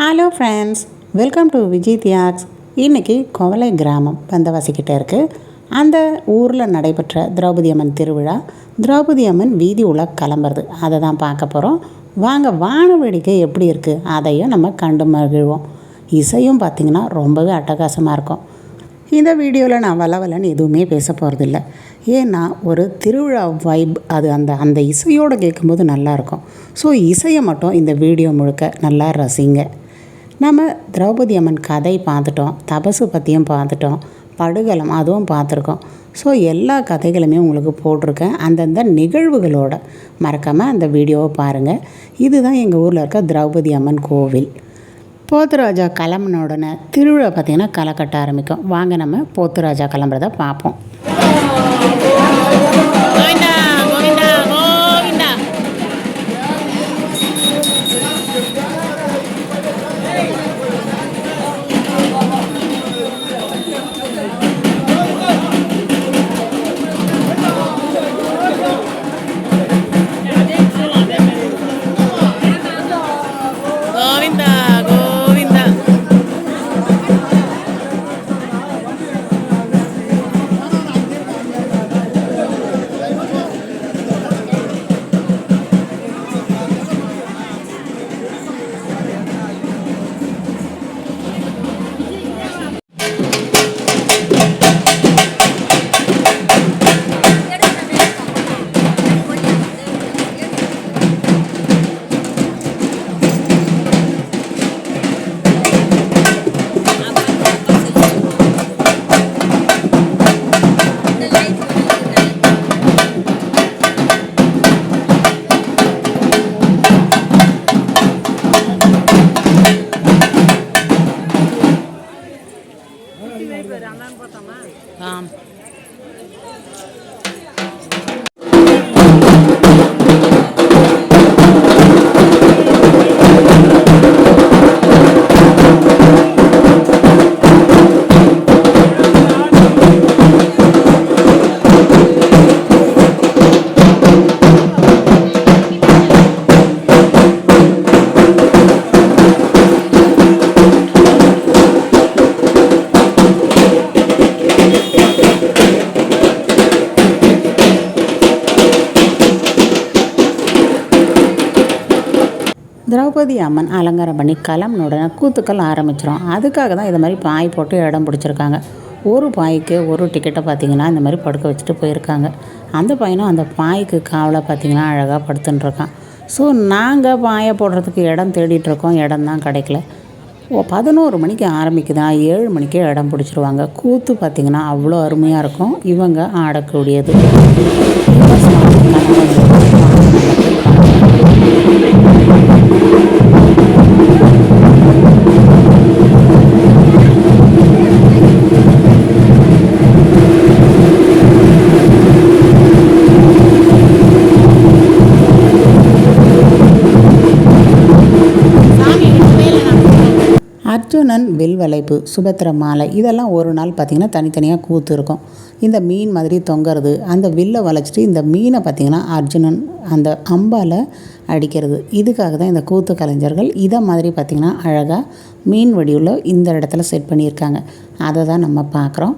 Hello friends welcome to Vijay Thiyags இன்றைக்கி கோவலை கிராமம் வந்தவாசிக்கிட்ட இருக்குது அந்த ஊரில் நடைபெற்ற திரௌபதி அம்மன் திருவிழா. திரௌபதி அம்மன் வீதி உலா கிளம்புறது. அதை தான் பார்க்க போகிறோம் வாங்க வான வேடிக்கை எப்படி இருக்குது அதையும் நம்ம கண்டு மகிழ்வோம். இசையும் பார்த்திங்கன்னா ரொம்பவே அட்டகாசமாக இருக்கும். இந்த வீடியோவில் நான் வளவலன்னு எதுவுமே பேச போகிறதில்ல ஏன்னா ஒரு திருவிழா வைப் அது அந்த அந்த இசையோடு கேட்கும்போது நல்லாயிருக்கும் ஸோ இசையை மட்டும் இந்த வீடியோ முழுக்க நல்லா ரசிங்க. நம்ம திரௌபதி அம்மன் கதை பார்த்துட்டோம் தபசு பற்றியும் பார்த்துட்டோம் படுகலம் அதுவும் பார்த்துருக்கோம். ஸோ எல்லா கதைகளுமே உங்களுக்கு போட்டிருக்கேன். அந்தந்த நிகழ்வுகளோட மறக்காமல் அந்த வீடியோவை பாருங்கள் இதுதான் எங்கள் ஊரில் இருக்க திரௌபதி அம்மன் கோவில். போத்துராஜா கிளம்புன உடனே திருவிழா பார்த்திங்கன்னா களை கட்ட ஆரம்பிக்கும். வாங்க நம்ம போத்துராஜா கிளம்புறத பார்ப்போம். திரௌபதி அம்மன் அலங்காரம் பண்ணி கிளம்புன கூத்துக்கள் ஆரம்பிச்சிடும் அதுக்காக தான் இது மாதிரி பாய் போட்டு இடம் பிடிச்சிருக்காங்க. ஒரு பாய்க்கு ஒரு டிக்கெட்டை பார்த்திங்கன்னா இந்த மாதிரி படுக்க வச்சுட்டு போயிருக்காங்க. அந்த பையனும் அந்த பாய்க்கு காவலை பார்த்தீங்கன்னா அழகாக படுத்துட்டுருக்கான் ஸோ நாங்கள் பாயை போடுறதுக்கு இடம் தேடிட்டுருக்கோம் இடம் தான் கிடைக்கல. ஓ பதினோரு மணிக்கு ஆரம்பிக்குதா? ஏழு மணிக்கே இடம் பிடிச்சிருவாங்க. கூத்து பார்த்திங்கன்னா அவ்வளோ அருமையாக இருக்கும். இவங்க ஆடக்கூடியது. அர்ஜுனன் வில் வளைப்பு சுபத்திர மாலை இதெல்லாம் ஒரு நாள் பார்த்திங்கன்னா தனித்தனியாக கூத்து இருக்கும். இந்த மீன் மாதிரி தொங்குறது அந்த வில்லை வளைச்சிட்டு இந்த மீனை பார்த்திங்கன்னா அர்ஜுனன் அந்த அம்பால் அடிக்கிறது. இதுக்காக தான் இந்த கூத்து கலைஞர்கள் இதை மாதிரி பார்த்திங்கன்னா அழகாக மீன் வடிவில் இந்த இடத்துல செட் பண்ணியிருக்காங்க. அதை தான் நம்ம பார்க்குறோம்.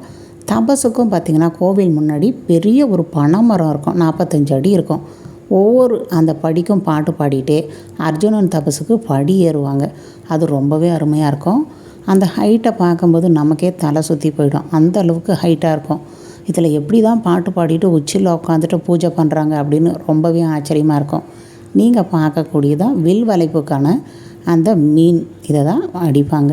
தபசுக்கும் பார்த்திங்கன்னா கோவில் முன்னாடி பெரிய ஒரு பனைமரம் இருக்கும். நாற்பத்தஞ்சு அடி இருக்கும். ஒவ்வொரு அந்த படிக்கும் பாட்டு பாடிட்டே அர்ஜுனன் தபசுக்கு படி ஏறுவாங்க. அது ரொம்பவே அருமையாக இருக்கும். அந்த ஹைட்டை பார்க்கும்போது நமக்கே தலை சுற்றி போயிடும். அந்த அளவுக்கு ஹைட்டாக இருக்கும். இதில் எப்படி தான் பாட்டு பாடிட்டு உச்சியில் உட்காந்துட்டு பூஜை பண்ணுறாங்க அப்படின்னு ரொம்பவே ஆச்சரியமாக இருக்கும். நீங்கள் பார்க்கக்கூடியதான் வில் வளைப்புக்கான அந்த மீன். இதை தான் அடிப்பாங்க.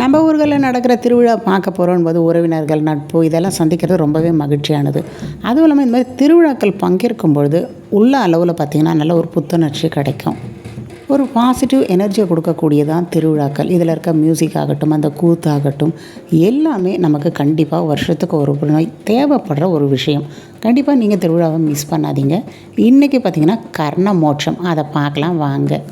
நம்ம ஊர்களில் நடக்கிற திருவிழா பார்க்க போகிறோம் போது உறவினர்கள் நட்பு இதெல்லாம் சந்திக்கிறது ரொம்பவே மகிழ்ச்சியானது. அதுவும் இல்லாமல் இந்த மாதிரி திருவிழாக்கள் பங்கேற்கும் பொழுது உள்ள அளவில் பார்த்திங்கன்னா நல்ல ஒரு புத்துணர்ச்சி கிடைக்கும். ஒரு பாசிட்டிவ் எனர்ஜியை கொடுக்கக்கூடியதான் திருவிழாக்கள். இதில் இருக்க மியூசிக் ஆகட்டும் அந்த கூத்தாகட்டும் எல்லாமே நமக்கு கண்டிப்பாக வருஷத்துக்கு ஒரு முறை தேவைப்படுற ஒரு விஷயம். கண்டிப்பாக நீங்கள் திருவிழாவை மிஸ் பண்ணாதீங்க. இன்றைக்கி பார்த்திங்கன்னா கர்ண மோட்சம். அதை பார்க்கலாம் வாங்க.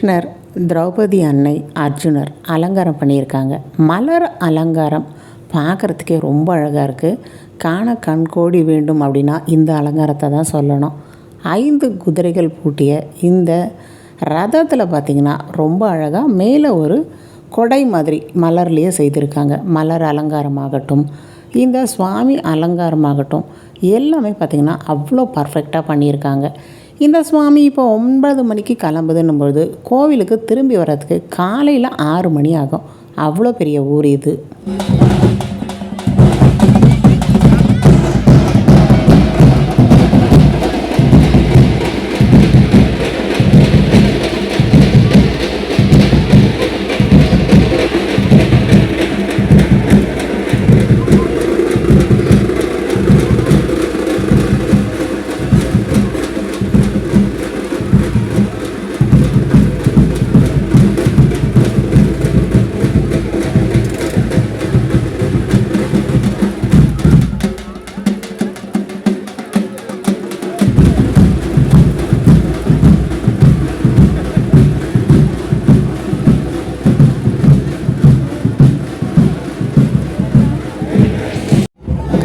கிருஷ்ணர் திரௌபதி அன்னை அர்ஜுனர் அலங்காரம் பண்ணியிருக்காங்க. மலர் அலங்காரம் பார்க்குறதுக்கே ரொம்ப அழகாக இருக்குது காண கண் கோடி வேண்டும் அப்படின்னா இந்த அலங்காரத்தை தான் சொல்லணும். ஐந்து குதிரைகள் பூட்டிய இந்த ரதத்தில் பார்த்திங்கன்னா ரொம்ப அழகாக மேலே ஒரு கொடை மாதிரி மலர்லேயே செய்திருக்காங்க. மலர் அலங்காரமாகட்டும் இந்த சுவாமி அலங்காரமாகட்டும் எல்லாமே பார்த்திங்கன்னா அவ்வளோ பர்ஃபெக்டாக பண்ணியிருக்காங்க. இந்த சுவாமி இப்போ ஒன்பது மணிக்கு கிளம்புதுன்னும் பொழுது கோவிலுக்கு திரும்பி வர்றதுக்கு காலையில் ஆறு மணி ஆகும். அவ்வளோ பெரிய ஊர் இது.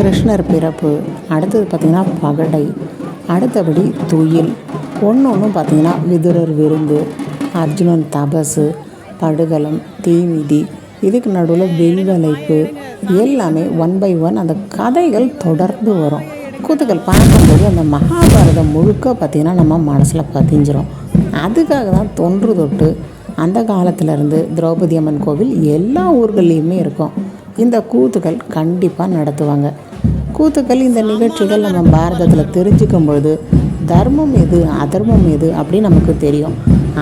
கிருஷ்ணர் பிறப்பு. அடுத்தது பார்த்திங்கன்னா பகடை. அடுத்தபடி துயில். ஒன்று ஒன்றும் பார்த்திங்கன்னா விதுரர் விருந்து அர்ஜுனன் தபசு படுகளம் தீமிதி. இதுக்கு நடுவில் வெல்வலைப்பு எல்லாமே ஒன் பை ஒன் அந்த கதைகள் தொடர்ந்து வரும். கூத்துக்கள் பார்க்கும்போது அந்த மகாபாரதம் முழுக்க பார்த்திங்கன்னா நம்ம மனசில் பதிஞ்சிரும். அதுக்காக தான் தொன்று தொட்டு அந்த காலத்திலேருந்து திரௌபதி அம்மன் கோவில் எல்லா ஊர்கள்லேயுமே இருக்கும். இந்த கூத்துக்கள் கண்டிப்பாக நடத்துவாங்க. கூத்துக்கள் இந்த நிகழ்ச்சிகள் நம்ம பாரதத்தில் தெரிஞ்சுக்கும் பொழுது தர்மம் எது அதர்மம் எது அப்படின்னு நமக்கு தெரியும்.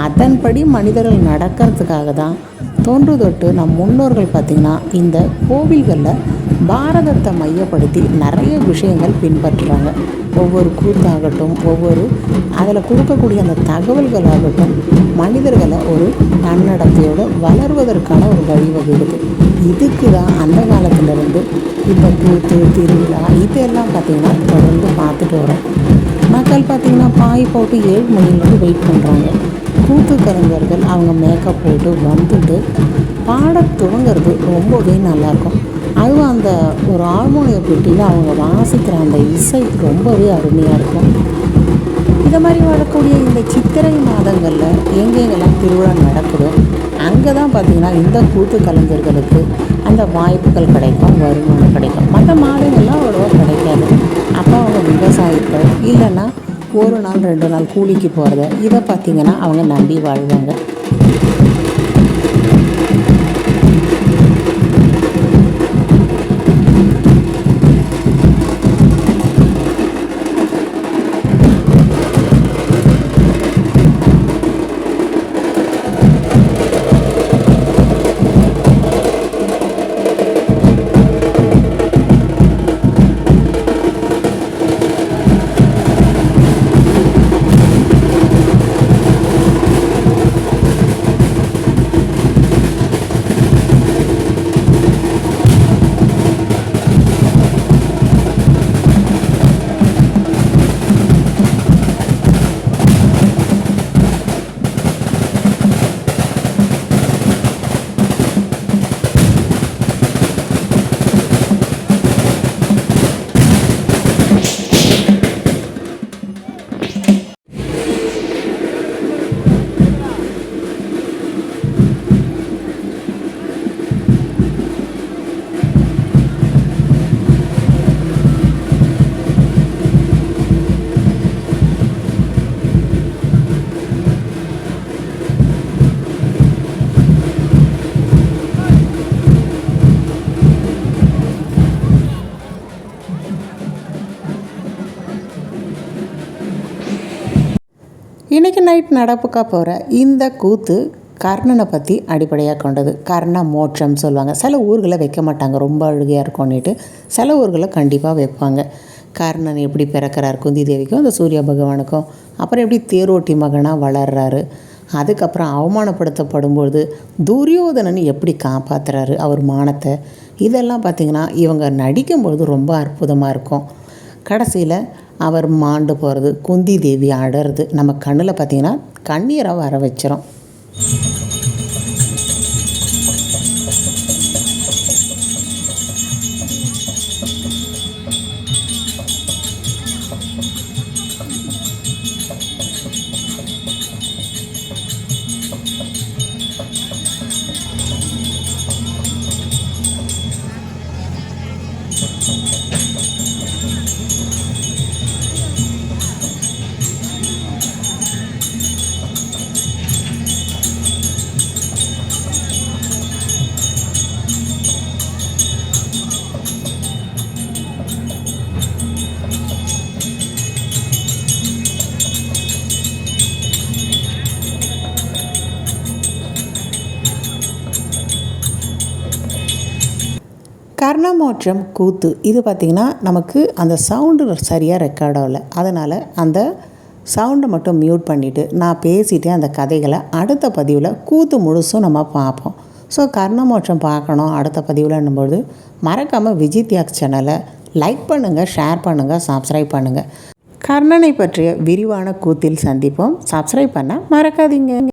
அதன்படி மனிதர்கள் நடக்கிறதுக்காக தான் தொன்று தொட்டு நம் முன்னோர்கள் பார்த்திங்கன்னா இந்த கோவில்களில் பாரதத்தை மையப்படுத்தி நிறைய விஷயங்கள் பின்பற்றுறாங்க. ஒவ்வொரு கூத்தாகட்டும் ஒவ்வொரு அதில் கொடுக்கக்கூடிய அந்த தகவல்களாகட்டும் மனிதர்களை ஒரு தன்னடத்தையோடு வளர்வதற்கான ஒரு வழிவகுக்குது இதுக்கு தான் அந்த காலத்திலிருந்து இப்போ கூத்து திருவிழா இதெல்லாம் பார்த்திங்கன்னா தொடர்ந்து பார்த்துட்டு வரோம். மக்கள் பார்த்திங்கன்னா பாய் போட்டு ஏழு மணிலேருந்து வெயிட் பண்ணுறாங்க கூத்து கலைஞர்கள் அவங்க மேக்கப் போட்டு வந்துட்டு பாட துவங்கிறது ரொம்பவே நல்லாயிருக்கும் அதுவும் அந்த ஒரு ஹார்மோனிய பெட்டியில் அவங்க வாசிக்கிற அந்த இசை ரொம்பவே அருமையாக இருக்கும். இந்த மாதிரி வரக்கூடிய இந்த சித்திரை மாதங்களில் எங்கெங்கெல்லாம் திருவிழா நடக்குதோ அங்கே தான் பார்த்திங்கன்னா இந்த கூத்து கலைஞர்களுக்கு அந்த வாய்ப்புகள் கிடைக்கும் வருமானம் கிடைக்கும். மற்ற மாதங்கள்லாம் அவ்வளோவா கிடைக்காது. அப்போ அவங்க விவசாயத்தை இல்லைன்னா ஒரு நாள் ரெண்டு நாள் கூலிக்கு போகிறத இதை பார்த்திங்கன்னா அவங்க நம்பி வாழ்வாங்க. இன்றைக்கி நைட் நடப்புக்கா போகிற இந்த கூத்து கர்ணனை பற்றி அடிப்படையாக கொண்டது. கர்ண மோட்சம் சொல்லுவாங்க. சில ஊர்களை வைக்க மாட்டாங்க. ரொம்ப அழுகையாக இருக்கும்னுட்டு சில ஊர்களை கண்டிப்பாக வைப்பாங்க. கர்ணன் எப்படி பிறக்கிறார்? குந்தி தேவிக்கும் அந்த சூரிய பகவானுக்கும். அப்புறம் எப்படி தேரோட்டி மகனாக வளர்றாரு? அதுக்கப்புறம் அவமானப்படுத்தப்படும்பொழுது துரியோதனன் எப்படி காப்பாற்றுறாரு அவர் மானத்தை. இதெல்லாம் பார்த்திங்கன்னா இவங்க நடிக்கும்பொழுது ரொம்ப அற்புதமாக இருக்கும். கடைசியில் அவர் மாண்டு போகிறது குந்தி தேவி அடறது நம்ம கண்ணில் பார்த்திங்கன்னா கண்ணீரை வர வச்சிரும். கர்ணமோற்றம் கூத்து. இது பார்த்திங்கன்னா நமக்கு அந்த சவுண்டு சரியாக ரெக்கார்ட் ஆகலை. அதனால் அந்த சவுண்டை மட்டும் மியூட் பண்ணிவிட்டு நான் பேசிட்டு அந்த கதைகளை அடுத்த பதிவில் கூத்து முழுசும் நம்ம பார்ப்போம். ஸோ கர்ணமோற்றம் பார்க்கணும் அடுத்த பதிவில்ன்னும்போது மறக்காமல் விஜய் தியாக் சேனலை லைக் பண்ணுங்கள் ஷேர் பண்ணுங்கள் சப்ஸ்கிரைப் பண்ணுங்கள் கர்ணனை பற்றிய விரிவான கூத்தில் சந்திப்போம். சப்ஸ்கிரைப் பண்ண மறக்காதீங்க.